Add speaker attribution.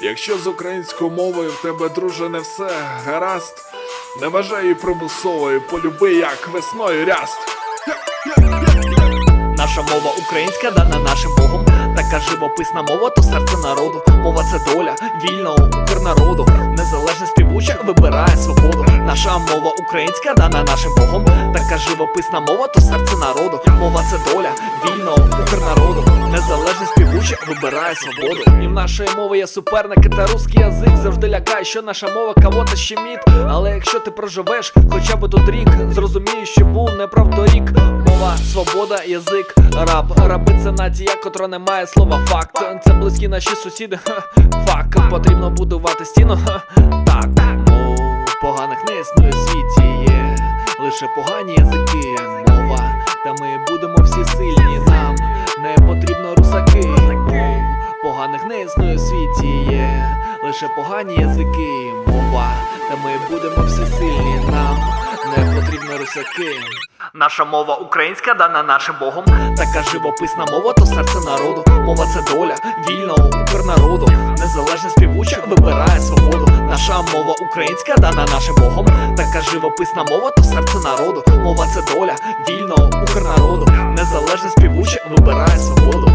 Speaker 1: Якщо з українською мовою в тебе, друже, не все гаразд, не вважай її примусовою, полюби як весною ряст.
Speaker 2: Наша мова українська дана нашим Богом. Така живописна мова, то серце народу. Мова це доля вільного укрнароду. Незалежна співуча вибирає свободу. Наша мова українська дана нашим Богом. Така живописна мова, то серце народу. Мова це доля вільного укрнароду. Незалежна співуча вибирає свободу. І в нашої мови є суперники та русський язик завжди лякає, що наша мова кого-то щеміт. Але якщо ти проживеш хоча б тут рік, зрозумієш, що був неправдорік. Мова, свобода, язик, раб. Раби це нація, котра не має слова факт. Це близькі наші сусіди. Фак, потрібно будувати стіну. Так, мов поганих не існує в світі. Є лише погані язики. Мова, та ми будемо лише погані язики. Мова, та ми будемо всі сильні. Нам не потрібно русаки. Наша мова українська дана нашим Богом. Така живописна мова, то серце народу. Мова це доля вільного укрнароду. Незалежна співуча вибирає свободу. Наша мова українська дана нашим Богом. Така живописна мова, то серце народу. Мова це доля вільного укрнароду. Незалежна співуча вибирає свободу.